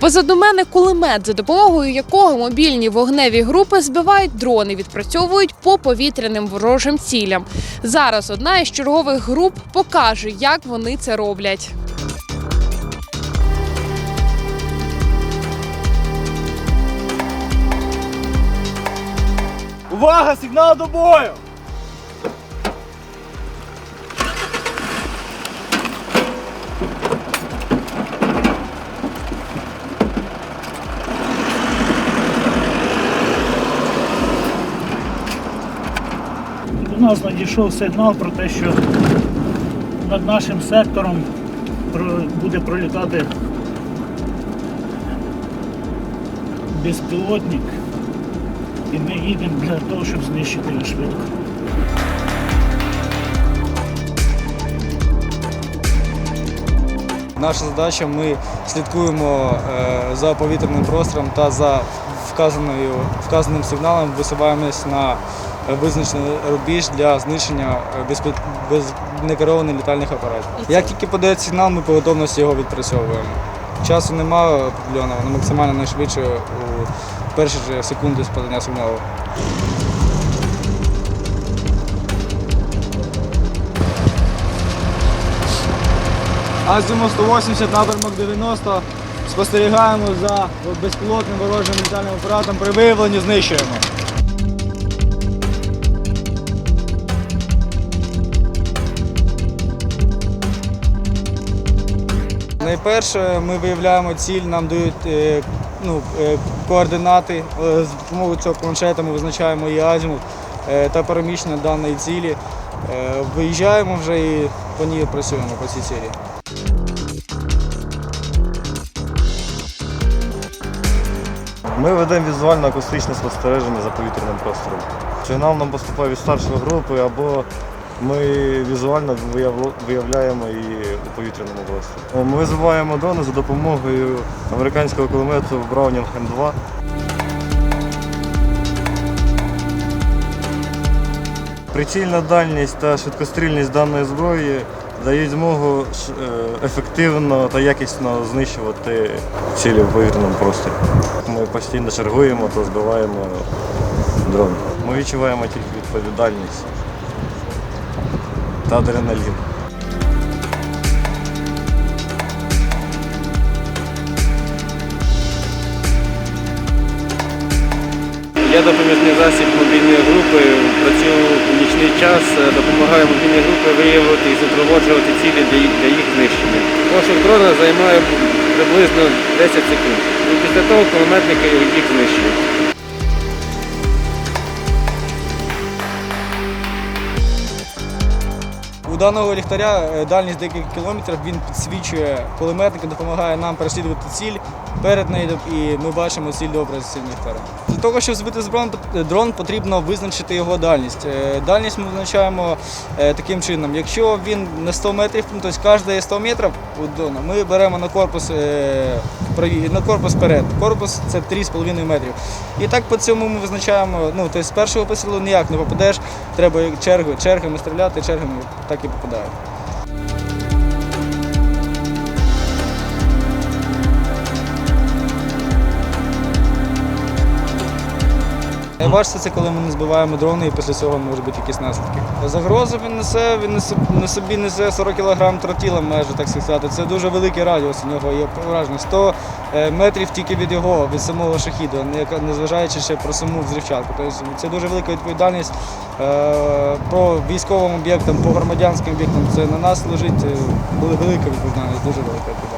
Позаду мене кулемет, за допомогою якого мобільні вогневі групи збивають дрони, відпрацьовують по повітряним ворожим цілям. Зараз одна із чергових груп покаже, як вони це роблять. Увага! Сигнал до бою! Нас надійшов сигнал про те, що над нашим сектором буде пролітати безпілотник, і ми їдемо для того, щоб знищити його швидко. Наша задача ми слідкуємо е, за повітряним простором та за вказаною, вказаним сигналом висуваємось на визначений рубіж для знищення е, безпі- без некерованих літальних апаратів. Як тільки подається сигнал, ми по готовності його відпрацьовуємо. Часу немає определеного, але максимально найшвидше у перші ж секунди з подання сигналу. Азиму 180, напрямок 90. Спостерігаємо за безпілотним ворожим літальним апаратом. При виявленні знищуємо. Найперше ми виявляємо ціль, нам дають е, ну, е, координати. Е, З допомогою цього планшета ми визначаємо її азімут та переміщення даної цілі. Виїжджаємо вже і по ній працюємо по цій цілі. Ми ведемо візуально-акустичне спостереження за повітряним простором. Сигнал нам поступає від старшої групи або ми візуально виявляємо її у повітряному просторі. Ми визиваємо дрони за допомогою американського кулемету Browning М2. Прицільна дальність та швидкострільність даної зброї дають змогу е, ефективно та якісно знищувати цілі в повітряному просторі. Ми постійно чергуємо та збиваємо дрон. Ми відчуваємо тільки відповідальність та адреналін. Я допоміжний засіб мобільної групи, працюю у нічний час, допомагаю мобільній групі виявити і супроводжувати цілі для їх знищення. Пошук дрона займає приблизно 10 секунд. І після того кулеметники їх знищують. Даного ліхтаря е, дальність декілька кілометрів, він підсвічує кулеметника, допомагає нам переслідувати ціль перед нею, і ми бачимо ціль добре з цим ліхтарем. Для того, щоб збити дрон, дрон, потрібно визначити його дальність. Е, Дальність ми визначаємо е, таким чином. Якщо він на 100 метрів, тобто кожне 100 метрів у дрона, ми беремо на корпус, е, на корпус перед. Корпус це 3,5 метрів. І так по цьому ми визначаємо, ну, тобто з першого пострілу ніяк не попадеш, треба черги, чергами стріляти, чергами так і попадають. Найважче це коли ми не збиваємо дрони і після цього можуть бути якісь наслідки. Загрозу він несе, він на собі несе 40 кг тротіла майже так сказати. Це дуже великий радіус у нього є враження. 100 е, метрів тільки від його, від самого шахіду, незважаючи ще про саму взривчатку. Тобто це дуже велика відповідальність е, по військовим об'єктам, по громадянським об'єктам. Це на нас лежить е, велика відповідальність, дуже велика відповідальність.